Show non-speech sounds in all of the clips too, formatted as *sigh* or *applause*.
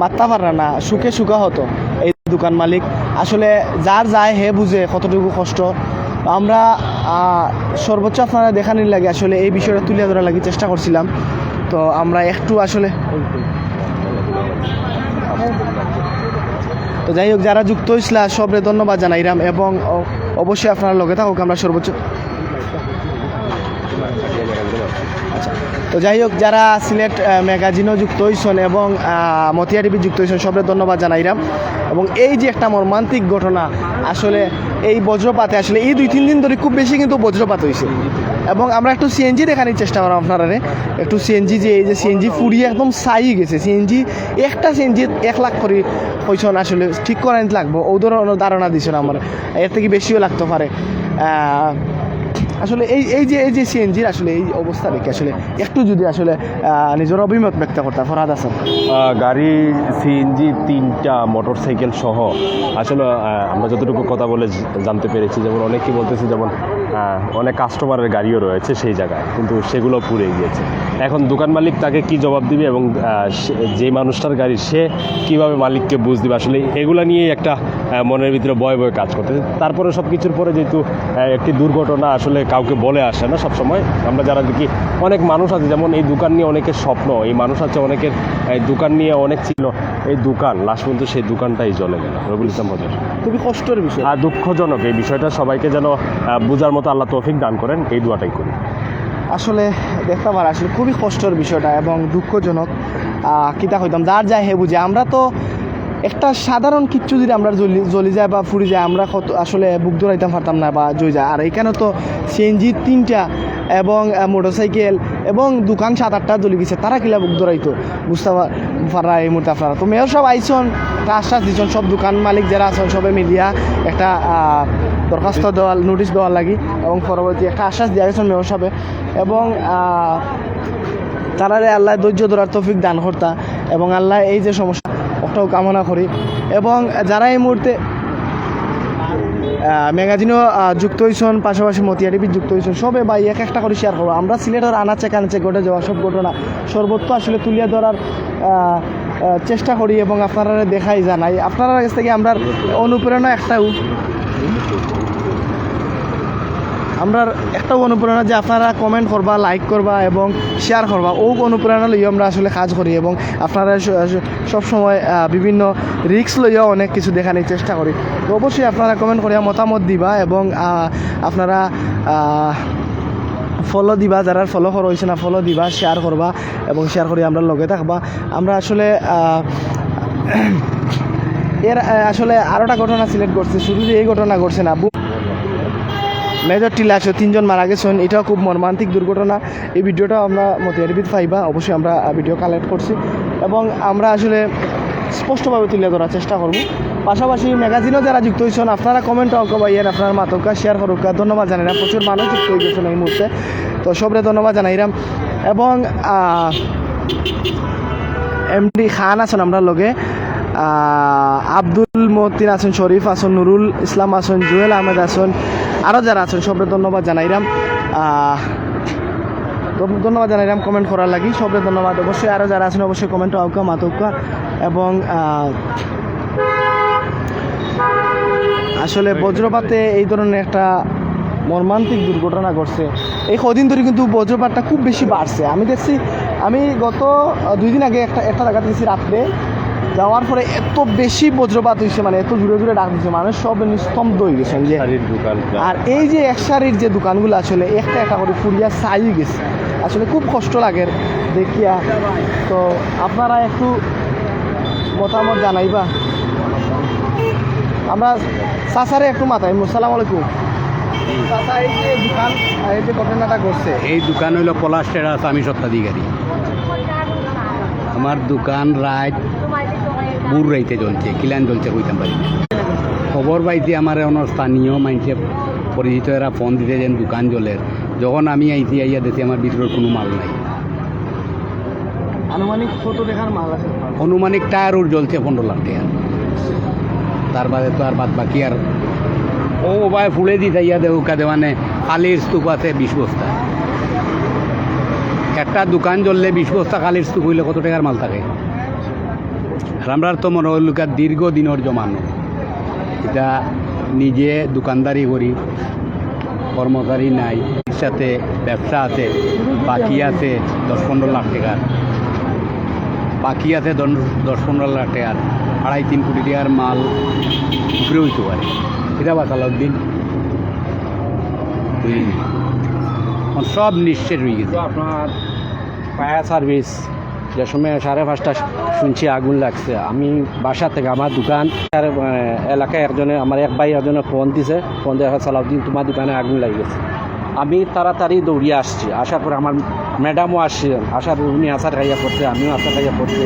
মাত্তা পারা না, সুখে সুখা হতো। এই দোকান মালিক, আসলে যার যায় হে বুঝে কতটুকু কষ্ট। আমরা সর্বোচ্চ আপনারা দেখানির লাগে আসলে এই বিষয়টা তুলে ধরার লাগে চেষ্টা করছিলাম। তো আমরা একটু আসলে তো যাই হোক, যারা যুক্ত হয়েছিল সবরে ধন্যবাদ জানাইরাম এবং অবশ্যই আপনারা লগে থাকুক, আমরা সর্বোচ্চ আচ্ছা তো যাই হোক, যারা সিলেট ম্যাগাজিনও যুক্ত হয়েছেন এবং মতিয়া টিভি যুক্ত হয়েছেন সবরে ধন্যবাদ জানাইরাম এবং এই যে একটা মর্মান্তিক ঘটনা, আসলে এই বজ্রপাতে, আসলে এই দুই তিন দিন ধরে খুব বেশি কিন্তু বজ্রপাত হয়েছে এবং আমরা একটু সিএনজি দেখানোর চেষ্টা করলাম আপনারা একটু সিএনজি যে, এই যে সিএনজি ফুরিয়ে একদম সাই গেছে। সিএনজি একটা সিএনজি এক লাখ করে পয়সা আসলে ঠিক করে লাগবো। ও ধরনের ধারণা দিছে না আমার। এর থেকে বেশিও লাগতে পারে। আসলে এই এই যে এই যে সিএনজির আসলে এই অবস্থা দেখে, আসলে একটু যদি আসলে নিজের অভিমত ব্যক্ত করতে ফরহাদ হাসান। গাড়ি সিএনজি তিনটা মোটরসাইকেল সহ, আসলে আমরা যতটুকু কথা বলে জানতে পেরেছি, যেমন অনেকে বলতেছে, যেমন অনেক কাস্টমারের গাড়িও রয়েছে সেই জায়গায়, কিন্তু সেগুলো পুড়ে গিয়েছে। এখন দোকান মালিক তাকে কি জবাব দিবে এবং যে মানুষটার গাড়ি, সে কীভাবে মালিককে বুঝ দিবে? আসলে এগুলো নিয়েই একটা মনের ভিতরে ভয় ভয় কাজ করতেছে। তারপরে সব কিছুর পরে যেহেতু একটি দুর্ঘটনা আসলে কাউকে বলে আসে না সবসময়। আমরা যারা দেখি অনেক মানুষ আছে যেমন এই দোকান নিয়ে অনেকের স্বপ্ন এই মানুষ আছে অনেকের এই দোকান নিয়ে অনেক ছিল এই দোকান লাস্ট পর্যন্ত সেই দোকানটাই চলে গেল রবিউল ইসলাম মজুর খুবই কষ্টের বিষয়। আর দুঃখজনক এই বিষয়টা সবাইকে যেন বোঝার মতো আল্লাহ তৌফিক দান করেন এই দোয়াটাই করি। আসলে দেখতে পারা আসলে খুবই কষ্টের বিষয়টা এবং দুঃখজনক। কিতা হইতাম যার যায় হে বুঝে আমরা তো একটা সাধারণ কিচ্ছু যদি আমরা জ্বলি জ্বলি যায় বা ফুরি যায়, আমরা কত আসলে বুক ধরাইতাম পারতাম না বা জয় যায়। আর এখানে তো সিএনজি তিনটা এবং মোটরসাইকেল এবং দোকান সাত আটটা জ্বলি গেছে, তারা কিলা বুক ধরাইতো? বুঝতে পারা এই মুহূর্তে আপনারা। তো মেয়র সব আইসন আশ্বাস দিচ্ছেন সব দোকান মালিক যারা আছেন, সবে মিলিয়া একটা দরখাস্ত দেওয়া নোটিশ দেওয়ার লাগি এবং পরবর্তী একটা আশ্বাস দেওয়া গেছেন মেয়র সাহেব এবং তারারে আল্লাহ ধৈর্য ধরার তৌফিক দান করতা। এবং আল্লাহ এই যে সমস্যা ওটাও কামনা করি। এবং যারা এই মুহূর্তে ম্যাগাজিনও যুক্ত হয়েছেন পাশাপাশি মতিয়া টিভি যুক্ত হয়েছেন সবে ভাই এক একটা করে শেয়ার করব। আমরা সিলেটের আনাচে কানাচে ঘটে যাওয়া সব ঘটনা সর্বত্র আসলে তুলিয়া ধরার চেষ্টা করি এবং আপনারা দেখাই জানাই। আপনার কাছ থেকে আমরা অনুপ্রেরণা একটাও। আমরা একটা অনুপ্রেরণা যে আপনারা কমেন্ট করবা লাইক করবা এবং শেয়ার করবা, ও অনুপ্রেরণা লইয়া আমরা আসলে কাজ করি এবং আপনারা সব সময় বিভিন্ন রিক্স লইয়া অনেক কিছু দেখানোর চেষ্টা করি। তো অবশ্যই আপনারা কমেন্ট করিয়া মতামত দিবা এবং আপনারা ফলো দিবা, যারা ফলো করা হয়েছে না ফলো দিবা শেয়ার করবা এবং শেয়ার করি আমরা লগে থাকবা। আমরা আসলে *clears throat* এর আসলে আরোটা ঘটনা সিলেক্ট করছে, শুধু যে এই ঘটনা ঘটছে না মেজর টিলাশো তিনজন মারা গেছেন। এটাও খুব মর্মান্তিক দুর্ঘটনা। এই ভিডিওটা আমরা মতিয়ারবিদ পাইবা, অবশ্যই আমরা ভিডিও কালেক্ট করছি। এবং আমরা আসলে স্পষ্টভাবে তুলে ধরার চেষ্টা করব। পাশাপাশি ম্যাগাজিনও যারা যুক্ত হয়েছেন, আপনারা কমেন্ট অঙ্ক বা অঙ্কবাইয়েন আপনার মাতকা শেয়ার করুক। ধন্যবাদ জানাইলাম প্রচুর মানুষ যুক্ত হয়ে গেছেন এই মুহূর্তে। তো সবরে ধন্যবাদ জানাইলাম এবং এমডি খান আছেন আমরা লগে। আব্দুল মতিন আছেন, শরীফ আছেন, নুরুল ইসলাম আছেন, জুয়েল আহমেদ আছেন আরও যারা আছেন সবরে ধন্যবাদ জানাইলাম ধন্যবাদ জানাইলাম কমেন্ট করার লাগি সবরে ধন্যবাদ। অবশ্যই আরও যারা আছেন, অবশ্যই কমেন্ট আউকা মাতৌকা এবং আসলে বজ্রপাতে এই ধরনের একটা মর্মান্তিক দুর্ঘটনা ঘটছে। এই কদিন ধরে কিন্তু বজ্রপাতটা খুব বেশি বাড়ছে। আমি দেখছি, আমি গত দুই দিন আগে একটা একটা জায়গাতে গেছি রাত্রে যাওয়ার পরে এত বেশি বজ্রপাত হয়েছে মানে এত জুড়ে জুড়ে ডাক দিচ্ছে মানুষ সব নিস্তব্ধ হয়ে গেছেন যে দোকান আর এই যে এক একসারির যে দোকানগুলো আসলে একটা একটা করে ফুরিয়া চাই গেছে। আসলে খুব কষ্ট লাগে দেখিয়া। তো আপনারা একটু মতামত জানাইবা। আমরা সাসারে একটু মাথায় সালাম আলাইকুম। এই যে দোকান এই যে ঘটনাটা ঘটছে। এই দোকান হইল পলাশ টেরাস আমি সত্ত্বাধিকারী। আমার দোকান রাত বুর রাইতে চলছে কিলান চলছে কইতাম পারি খবর পাইতে আমার অন স্থানীয় মানুষে পরিচিত এরা ফোন দিতে যেন দোকান জ্বলের যখন আমি আইছি আইয়া দেখি আমার ভিতরের কোনো মাল নাই। আনুমানিক ফটো দেখার মাল আছে? অনুমানিক টায়ারও জ্বলছে পনেরো লাখ টাকা। তার বাদে তো আর বাদ বাকি আর ও ভাই ফুলে দিতে ইয়া দেবো কাদে মানে কালির স্তূপ আছে বিশ বস্তা। একটা দোকান জ্বললে বিশ বস্তা কালির স্তূপ হইলে কত টাকার মাল থাকে? আর আমরা তো মনে হল দীর্ঘদিনের জমানো। এটা নিজে দোকানদারি করি কর্মচারী নাই সাথে ব্যবসা আছে বাকি আছে দশ পনেরো লাখ টাকার। বাকি আছে দন- দশ পনেরো লাখ টাকার আড়াই তিন কোটি টাকার মাল উপরে হইতে পারে। এটা বাসালাউদ্দিন। সব নিঃশেষ হয়ে গেছে। আপনার ফায়ার সার্ভিস যে সময় সাড়ে পাঁচটা শুনছি আগুন লাগছে। আমি বাসা থেকে আমার দোকান আর, এলাকায় একজনে আমার এক ভাই একজনে ফোন দিছে ফোন দেওয়া সালাউদ্দিন তোমার দোকানে আগুন লাগিয়েছে। আমি তাড়াতাড়ি দৌড়িয়ে আসছি। আসার পরে আমার ম্যাডামও আসছিলেন আসার উনি আসার খাইয়া পড়ছে আমিও আসার খাইয়া পড়ছে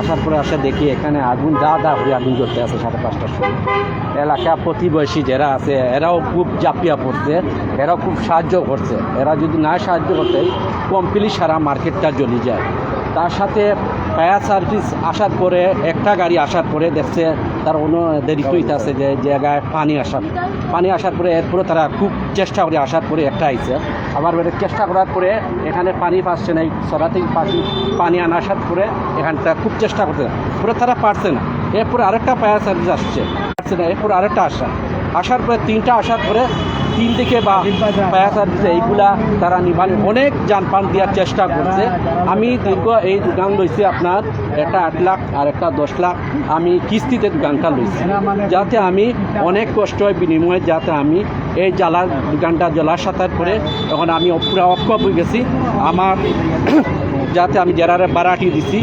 আসার পরে আসা দেখি এখানে আগুন দা দা হয়ে আগুন জ্বলতে আছে সাড়ে পাঁচটার সময়। এলাকা প্রতিবেশী যারা আছে, এরাও খুব জাপিয়া পড়ছে, এরাও খুব সাহায্য করছে। এরা যদি না সাহায্য করতে, কমপ্লিট সারা মার্কেটটা জ্বলে যায়। তার সাথে ফায়ার সার্ভিস আসার পরে, একটা গাড়ি আসার পরে দেখছে তার অন্য দেরি আছে যে জায়গায় পানি আসার। পানি আসার পরে এরপরে তারা খুব চেষ্টা করে আসার পরে একটা আইসে আবার এবারে চেষ্টা করার পরে এখানে পানি পাচ্ছে না এই সরাতে পাখি পানি আনা আসার পরে এখানটা খুব চেষ্টা করছে। পরে তারা পারছে না। এরপরে আরেকটা ফায়ার সার্ভিস আসছে। পারছে না, এরপরে আরেকটা আসা। আসার পরে তিনটা আসার পরে তিন দিকে বা ফায়ার সার্ভিসে এইগুলা তারা নিবান অনেক যানপান দেওয়ার চেষ্টা করছে। আমি দীর্ঘ এই দোকান লইছি আপনার একটা আট লাখ আর একটা দশ লাখ। আমি কিস্তিতে দোকানটা লইছি। যাতে আমি অনেক কষ্ট বিনিময়ে যাতে আমি এই জ্বালার দোকানটা জ্বলার সাথে করে তখন আমি পুরো অক্ষপ হয়ে গেছি। আমার *clears throat* যাতে আমি যারা বাড়াটি দিছি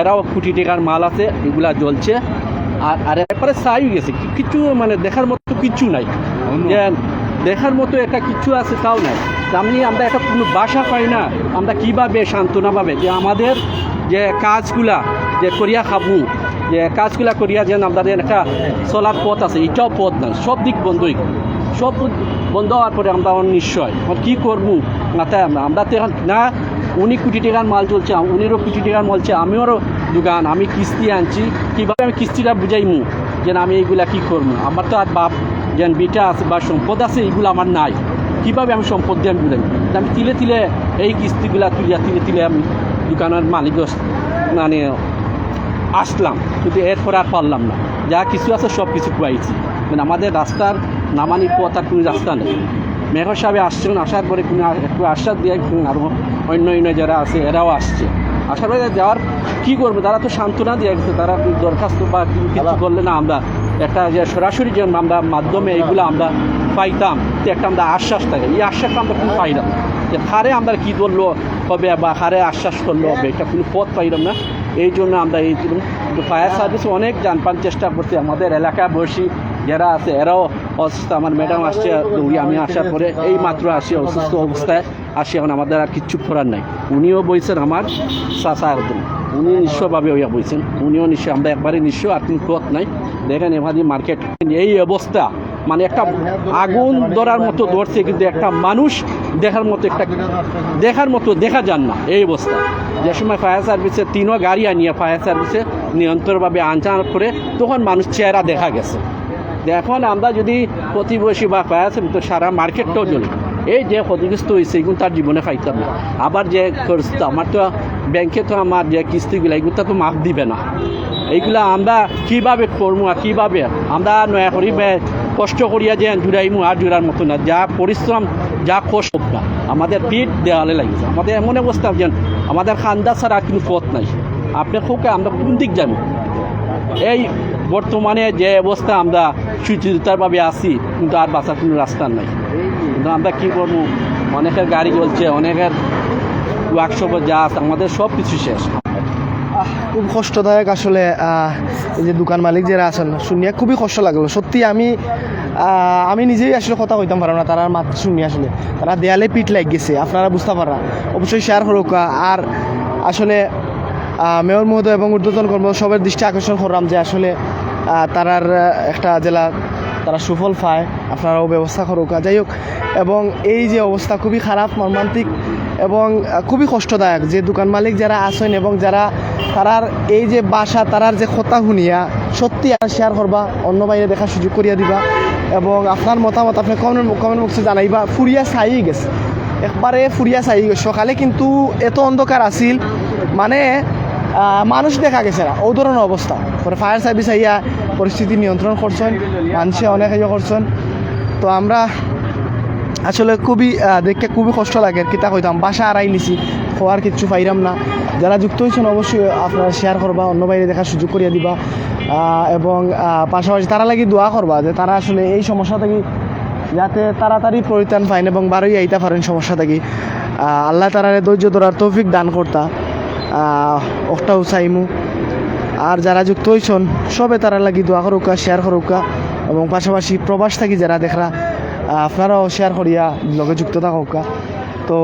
এরাও কোটি টাকার মাল আছে এগুলা জ্বলছে। আর আর ছাই হয়ে গেছে। কিছু মানে দেখার মতো কিচ্ছু নাই। দেখার মতো একটা কিচ্ছু আছে, তাও নাই। তেমনি আমরা একটা কোনো বাসা পাই না, আমরা কীভাবে সান্ত্বনা পাবে যে আমাদের যে কাজগুলা যে করিয়া খাব, যে কাজগুলা করিয়া যেন আমাদের একটা চলার পথ আছে, এটাও পথ নাই, সব দিক বন্ধই। সব বন্ধ হওয়ার পরে আমরা নিশ্চয় কী করব? না তাই আমরা আমরা তো এখন না, উনি কোটি টাকার মাল চলছে, উনিরও কোটি টাকার মাল চলছে আমিও দোকান, আমি কিস্তি আনছি। কীভাবে আমি কিস্তিটা বুঝাইমু যে না, আমি এইগুলা কী করব? আমার তো আর বাপ যেন বিটা আছে বা সম্পদ আছে এইগুলো আমার নাই। কীভাবে আমি সম্পদ দিয়ে আমি বুঝাই আমি তিলে তিলে এই কিস্তিগুলা তুলিয়া তিলে তিলে আমি দোকানের মালিক মানে আসলাম। কিন্তু এরপর আর পারলাম না। যা কিছু আছে সব কিছু খুয়াইছি। মানে আমাদের রাস্তার নামানি পথ আর কোনো রাস্তা নেই। মেঘর সাহেব আসছেন আসার পরে কোনো একটু আশ্বাস দিয়ে আরও অন্য অন্য যারা আছে এরাও আসছে। আসার পরে যাওয়ার কী করবে? তারা তো সান্ত্বনা দিয়ে গেছে তারা দরখাস্ত বা কিছু করলে না আমরা একটা যে সরাসরি যে আমরা মাধ্যমে এইগুলো আমরা পাইতাম তো একটা আমরা আশ্বাস থাকে। এই আশ্বাসটা আমরা কোনো পাইলাম না। যে হারে আমরা কী করল হবে বা হারে আশ্বাস করল হবে এটা কোনো পথ পাইলাম না। এই জন্য আমরা এই ফায়ার সার্ভিস অনেক জানপান চেষ্টা করছি। আমাদের এলাকা বসি যারা আছে এরাও অসুস্থ। আমার ম্যাডাম আসছে দৌড়ি আমি আসার পরে এই মাত্র আসি অসুস্থ অবস্থায় আসি। এখন আমাদের আর কিচ্ছু করার নাই। উনিও বলছেন আমার চাষা একদম উনি নিশ্চয়ভাবে ওইয়া বলছেন উনিও নিশ্চয় আমরা একবারে নিশ্চয় আর কোনো পথ নাই। দেখেন এভাবে মার্কেট এই অবস্থা মানে একটা আগুন ধরার মতো ধরছে, কিন্তু একটা মানুষ দেখার মতো একটা দেখার মতো দেখা যান না, এই অবস্থা। যে সময় ফায়ার সার্ভিসে তিনও গাড়ি আনিয়ে ফায়ার সার্ভিসে নিয়ন্ত্রণভাবে আনচান করে, তখন মানুষ চেহারা দেখা গেছে। এখন আমরা যদি প্রতিবেশী বা ফায়ার সার্ভিস তো সারা মার্কেটটাও চলি এই যে ক্ষতিগ্রস্ত হয়েছে, এগুলো তার জীবনে পাইতাম না। আবার যে আমার তো ব্যাংকে তো আমার যে কিস্তিগুলো, এগুলো তো মাফ দিবে না। এইগুলা আমরা কীভাবে করব আর কীভাবে আমরা নয়া করি কষ্ট করিয়া যে জুড়াইমু আর জুড়ার মতো না, যা পরিশ্রম, যা কষ্ট না আমাদের পিঠ দেওয়ালে লাগিয়েছে আমাদের এমন অবস্থা যে আমাদের খান্দা ছাড়া কোনো পথ নাই। আপনি খুবকে আমরা কোন দিক যাব এই বর্তমানে যে অবস্থা আমরা সুচিন্তারভাবে আছি, কিন্তু আর বাঁচার কোনো রাস্তা নাই। কিন্তু আমরা কী করব অনেকের গাড়ি চলছে অনেকের ওয়ার্কশপে যা আছে, আমাদের সব কিছু শেষ। খুব কষ্টদায়ক আসলে এই যে দোকান মালিক যারা আছেন, শুনিয়া খুবই কষ্ট লাগল। সত্যি আমি আমি নিজেই আসলে কথা কইতাম পারলাম না, তারা মাত শুনি আসলে। তারা দেয়ালে পিঠ লাগ গেছে, আপনারা বুঝতে পারা অবশ্যই শেয়ার করুক আর আসলে মেয়র মহোদয় এবং ঊর্ধ্বতন কর্ম সবার দৃষ্টি আকর্ষণ করলাম যে আসলে তারার একটা জেলা, তারা সুফল পায়, আপনারাও ব্যবস্থা করুক, যাই হোক। এবং এই যে অবস্থা খুবই খারাপ, মর্মান্তিক এবং খুবই কষ্টদায়ক যে দোকান মালিক যারা আছেন এবং যারা তারার এই যে বাসা, তারার যে কথা শুনিয়া সত্যি শেয়ার করবা, অন্য বাইরে দেখার সুযোগ করিয়া দিবা এবং আপনার মতামত আপনি কমেন্ট কমেন্ট বক্সে জানাইবা। ফুরিয়া চাই গেছে। একবারে ফুরিয়া চাই গেছে। সকালে কিন্তু এত অন্ধকার আছিল মানে মানুষ দেখা গেছে না। ও ধরনের অবস্থা। পরে ফায়ার সার্ভিস আইয়া, পরিস্থিতি নিয়ন্ত্রণ করছেন, মানুষে অনেক ইয়ে করছেন। তো আমরা আসলে খুবই দেখতে খুবই কষ্ট লাগে আর কি, তা কইতাম। বাসা আড়াই নিছি খোয়ার কিচ্ছু পাইরাম না। যারা যুক্ত হয়েছেন অবশ্যই আপনারা শেয়ার করবা, অন্য বাইরে দেখার সুযোগ করিয়া দিবা। এবং পাশাপাশি তারা লাগি দোয়া করবা যে তারা আসলে এই সমস্যা থেকে যাতে তাড়াতাড়ি পরিত্রাণ পাইন এবং বারোই আইতা পারেন সমস্যা থেকে। আল্লাহ তারারে ধৈর্য ধরার তৌফিক দান করতা। একটা উসাইমু আর যারা যুক্ত হয়েছেন সবে তারা লাগি দোয়া করুকা শেয়ার করুকা। এবং পাশাপাশি প্রবাস থাকি যারা দেখরা আপনারাও শেয়ার করিয়া লগে যুক্ত থাকুকা। তো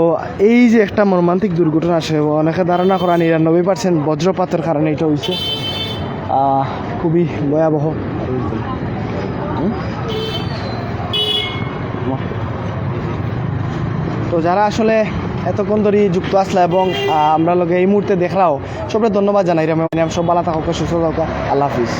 এই যে একটা মর্মান্তিক দুর্ঘটনা আসে অনেকে ধারণা করা নিরানব্বই পার্সেন্ট বজ্রপাতের কারণে এটা হয়েছে খুবই ভয়াবহ। তো যারা আসলে এতক্ষণ ধরে যুক্ত আসলা এবং আমরা লগে এই মুহূর্তে দেখলাও, সবরে ধন্যবাদ জানাই। রে সব ভালো থাকুক, সুস্থ থাকুক। আল্লাহ হাফিজ।